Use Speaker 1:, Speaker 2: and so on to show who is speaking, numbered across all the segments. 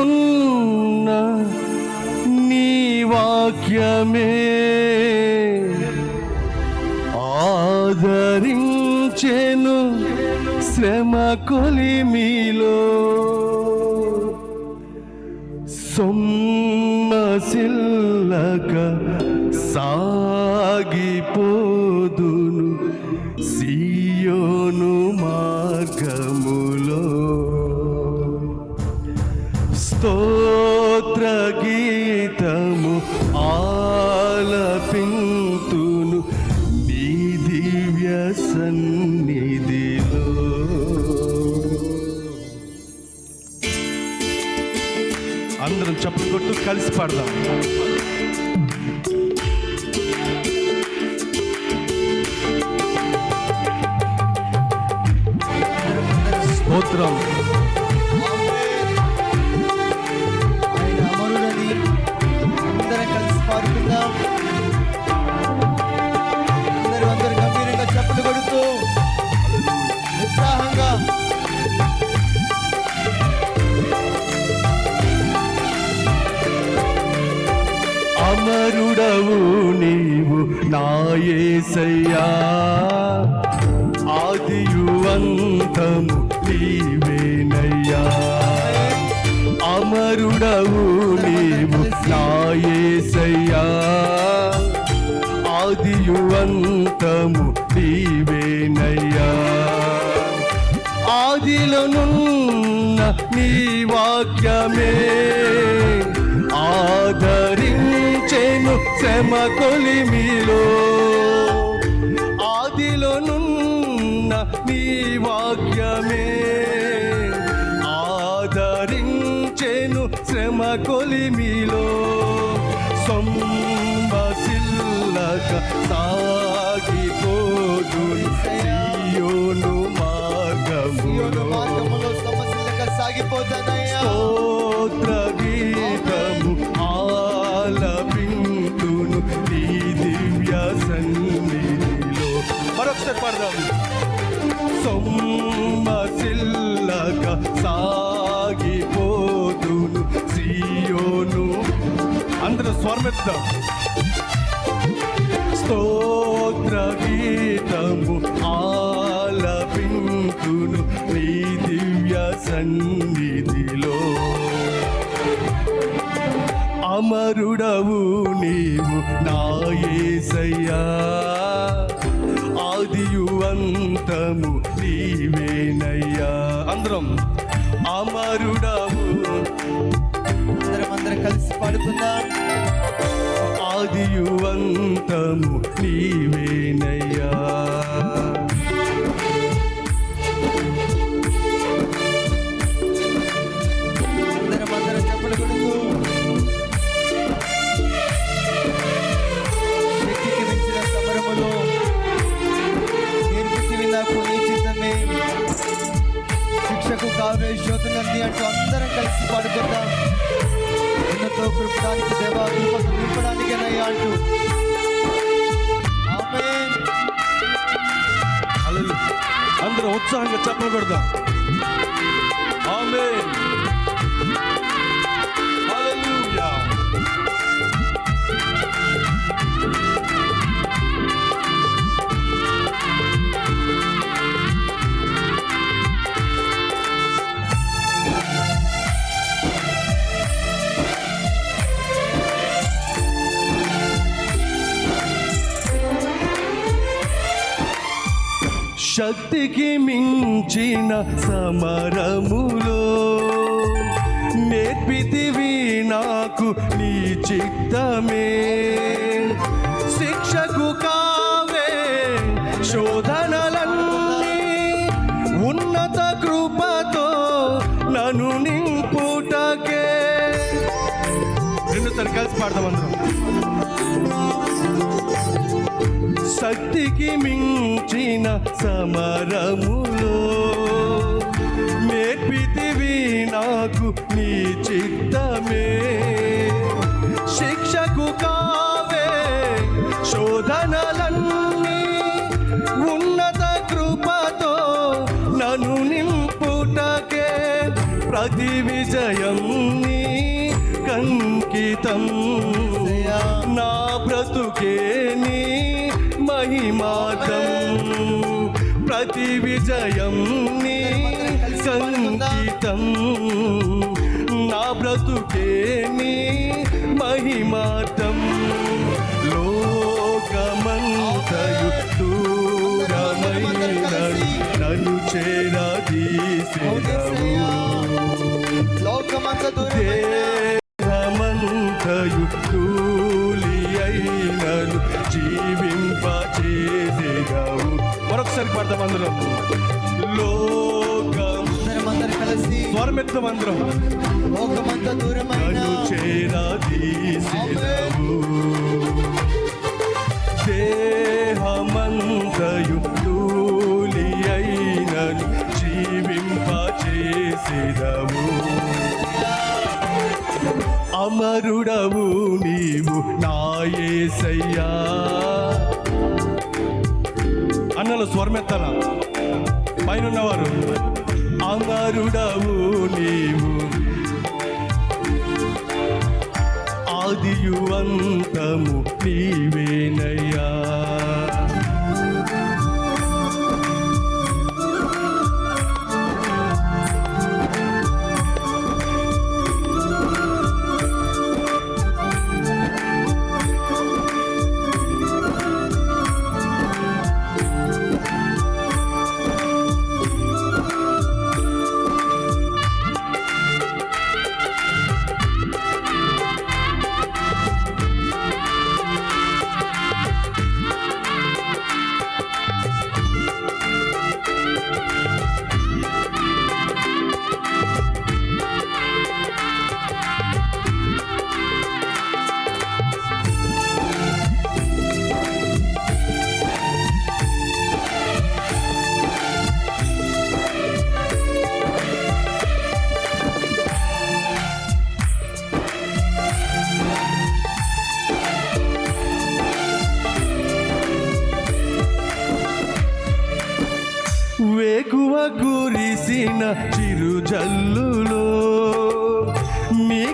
Speaker 1: ఉన్న నీ వాక్యమే. ఆదరించెను శ్రమ కొలిమిలో. స్తోత్రగీతము ఆలపింతును నీ దివ్య సన్నిధిలో. అందరం చప్పలు కొట్టు కలిసి పాడదాం. స్తోత్రం. నాయసయ్యా ఆదియువంతము నీవేనయ్యా. అమరుడవు నీవు నాయసయ్యా ఆదియువంతము నీవేనయ్యా. ఆదిలోనున్న నీ వాక్యమే ఆదరించెను శ్రమ కొలిమిలో. ఆదరించెను శ్రమ కొలిమిలో సొమ్మసిల్లక సాగిపోదు సియోను మార్గములో.
Speaker 2: సమస్యలుగా సాగిపోతానయ్యా.
Speaker 1: స్తోత్ర గీతము ఆలపింతును నీ దివ్య సన్నిధిలో. మరొకసారి పడదాం. సొమ్మసిల్లక సాగిపోతును అందరూ స్వర్మెత్తాం స్తోత్ర గీతము ఆలపింతును నీ దివ్య సన్నిధిలో. అమరుడవు నీవు నాయసయ్యా ఆదియు అంతము నీవేనయ్యా. అందరం అమరుడవు.
Speaker 2: అందరం అందరం కలిసి పాడుకుందాం.
Speaker 1: ఆదియు అంతము నీవేనయ్యా
Speaker 2: శిక్షకు కావే శోధనని అంటూ అందరం కలిసి పాడుకుందాం. ఉన్నతో కృపడానికి దేవా రూపకు నింపడానికేనయ్యా అంటూ
Speaker 1: అందరూ ఉత్సాహంగా చెప్పలు కొడదాం. ఆమేన్. శక్తికి మించిన సమరములో నేర్పితివి నాకు నీ చిత్తమే. శిక్షకు కావే శోధనలన్నీ ఉన్నత కృపతో నన్ను నింపుటకే. రెండు కలిసి పాడదాం అందరం శక్తికి మించిన సమరములో నేర్పితివి నాకు నీ చిత్తమే. శిక్షకు కావే శోధనలన్నీ ఉన్నత కృపతో నన్ను నింపుటకే ప్రతి విజయం నీ కంకితం. నా బ్రతుకే నీ మహిమాతం ప్రతి విజయం నీ సంగీతం నా బ్రతుకే నీ మహిమాతం లోకమంతయు దూరమైన నన్ను
Speaker 2: దూరమైన
Speaker 1: పడతాం అందరం లోకం
Speaker 2: కలిసి
Speaker 1: స్వరమెత్తం అందరం
Speaker 2: లోకమంత దూరమైన.
Speaker 1: చేరదీసేదవు దేహమంతయు అయినను అమరుడవు నీవు నాయసయ్యా అన్నలు స్వరమెత్తల పైన ఉన్నవారు అమరుడవు నీవు ఆదియు అంతము నీవేనయ్యా.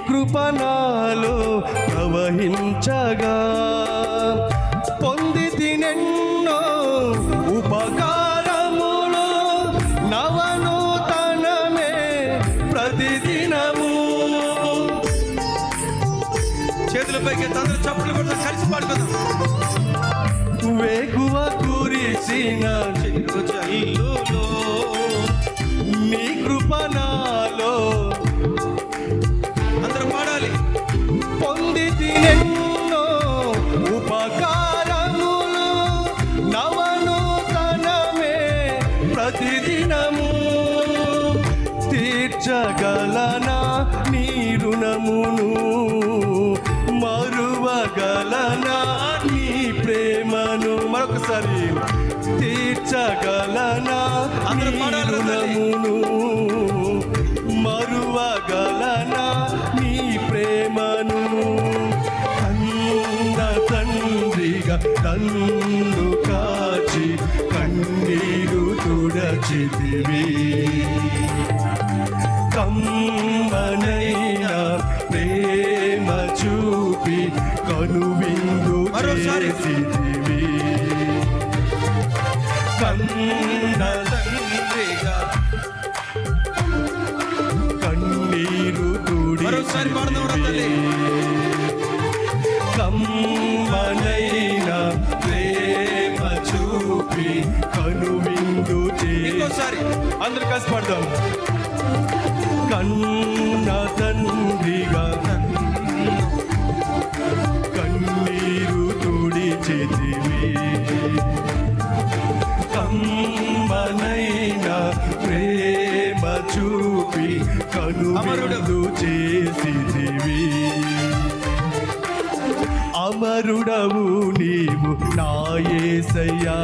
Speaker 1: కృపణాలు ప్రవహించగా. పొంది తినెన్నో ఉపకారములు నవనూతనమే ప్రతిదినము.
Speaker 3: చేతులపైకి అందరూ చప్పులు కొడతా కలిసి పాడుకుందాం.
Speaker 1: వేగువ కురిసిన
Speaker 3: చిరుజల్లులో
Speaker 1: తన్ను కాచి కన్నీరు తుడచితివి కమ్మనైన ప్రేమ చూపి కనువిందు. చేసితివి కన్న
Speaker 3: తండ్రిగా
Speaker 1: కన్నీరు తుడి
Speaker 3: మరోసారి పాడదాం రా తల్లి.
Speaker 1: కమ్మనైన అందరు కలిసి పాడదాం. కన్న తండ్రిగా కన్నీరు తుడి చేతివి కమ్మనైన ప్రేమ చూపి కనువిందు చేసిదివి అమరుడవు నీవు నాయసయ్యా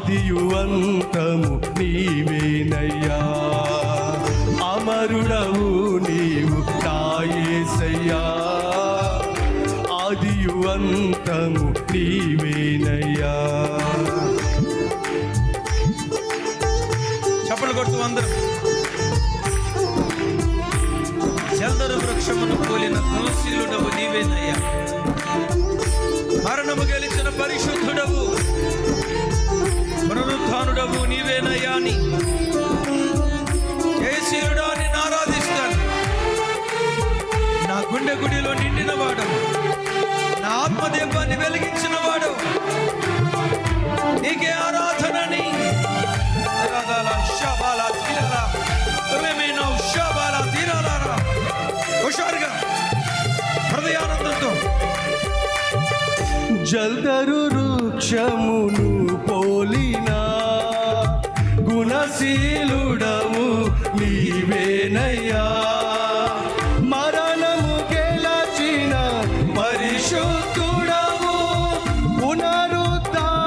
Speaker 1: ఆదియు అంతము నీవేనయ్యా. అమరుడవు నీవు తాయేసయ్యా ఆదియు అంతము నీవేనయ్యా.
Speaker 3: చప్పలు కొట్టు అందరూ. చందన వృక్షమును పోలిన తులసిలుడవు నీవేనయ్యా. మరణము గెలిచిన పరిశుద్ధుడవు పునరుద్ధానుడవు నీవేనయ్యా అని జయశీలుడా నిన్ను ఆరాధిస్తాను నా గుండె గుడిలో నిండిన వాడు. నా ఆత్మదీపాన్ని వెలిగించిన వాడు. నీకే ఆరాధనని. రగాల తీరాలా. తీరాల తులెమేన తీరాలా తీరాలారా. హుషారుగా. హృదయానందంతో.
Speaker 1: జల్దరు వృక్షమును గుణశీలుడవు నీవేనయ్యా. మరణము గెలచిన పరిశుద్ధుడవు పునరుద్ధానుడవు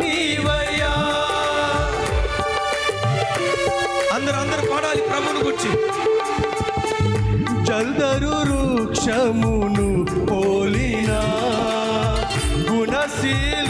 Speaker 1: నీవయ్యా.
Speaker 3: అందరూ అందరూ పాడాలి ప్రభువును గుర్చి.
Speaker 1: జల్దరు వృక్షమును పోలినా గుణశీలు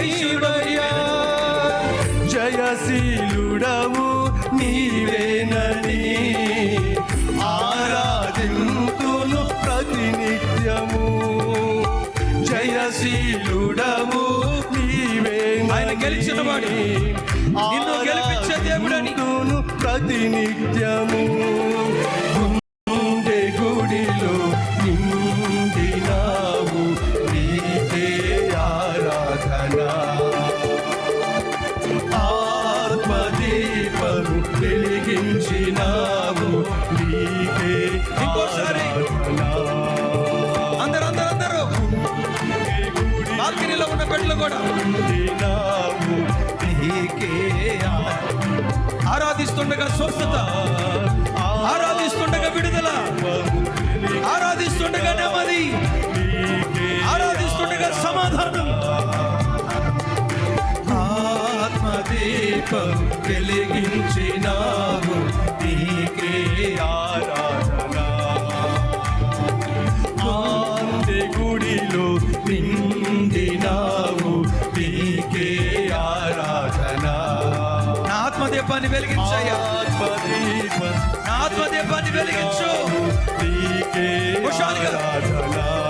Speaker 1: పునరుద్ధానుడవు
Speaker 3: జయశీలుడవు
Speaker 1: నీవేనని ఆరాధింతును ప్రతినిత్యము జయశీలుడవు నీవేనని
Speaker 3: ఆయన గెలిచినవాడు. నిన్ను గెలిపించే దేవుడని.
Speaker 1: ప్రతినిత్యము ఆరాధన ఆత్మదీపము వెలిగించినావు. నీకే
Speaker 3: ఇంకోసారి. అందరూ అందరూ అందరూ బాల్కనీలో ఉన్న బెడ్లు కూడా. ఆరాధిస్తుండగా స్వస్థత.
Speaker 1: ఆత్మదీపం వెలిగించినావు. నీకే ఆరాధన. ఆంది గుడిలో నిండినావు. నీకే ఆరాధన.
Speaker 3: నా ఆత్మదీపాన్ని వెలిగించయ్యా.
Speaker 1: ఆత్మదీపం
Speaker 3: నా ఆత్మదీపాన్ని వెలిగించు.
Speaker 1: నీకే. ఆరాధన.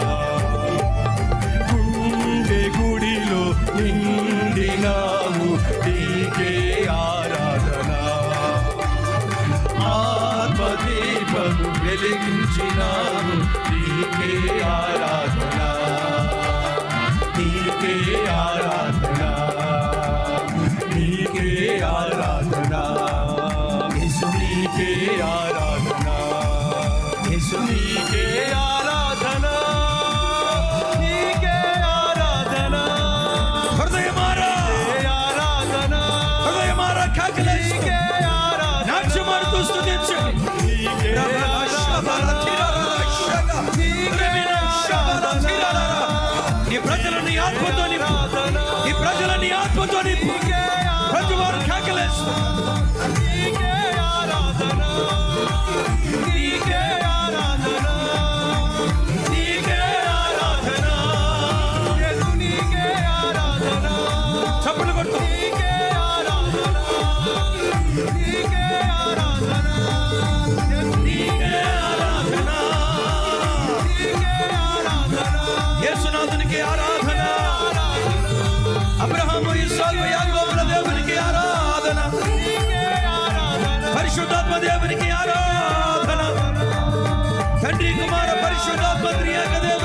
Speaker 3: patria que de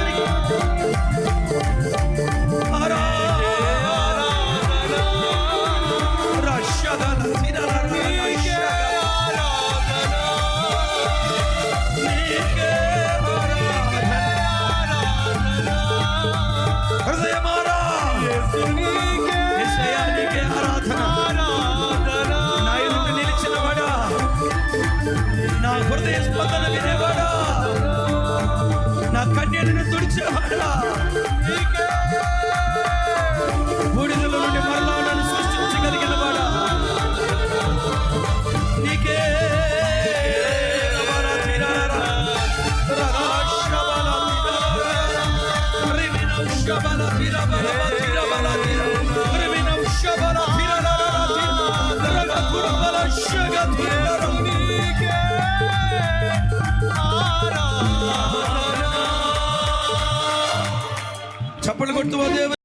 Speaker 3: অর্পণ করতে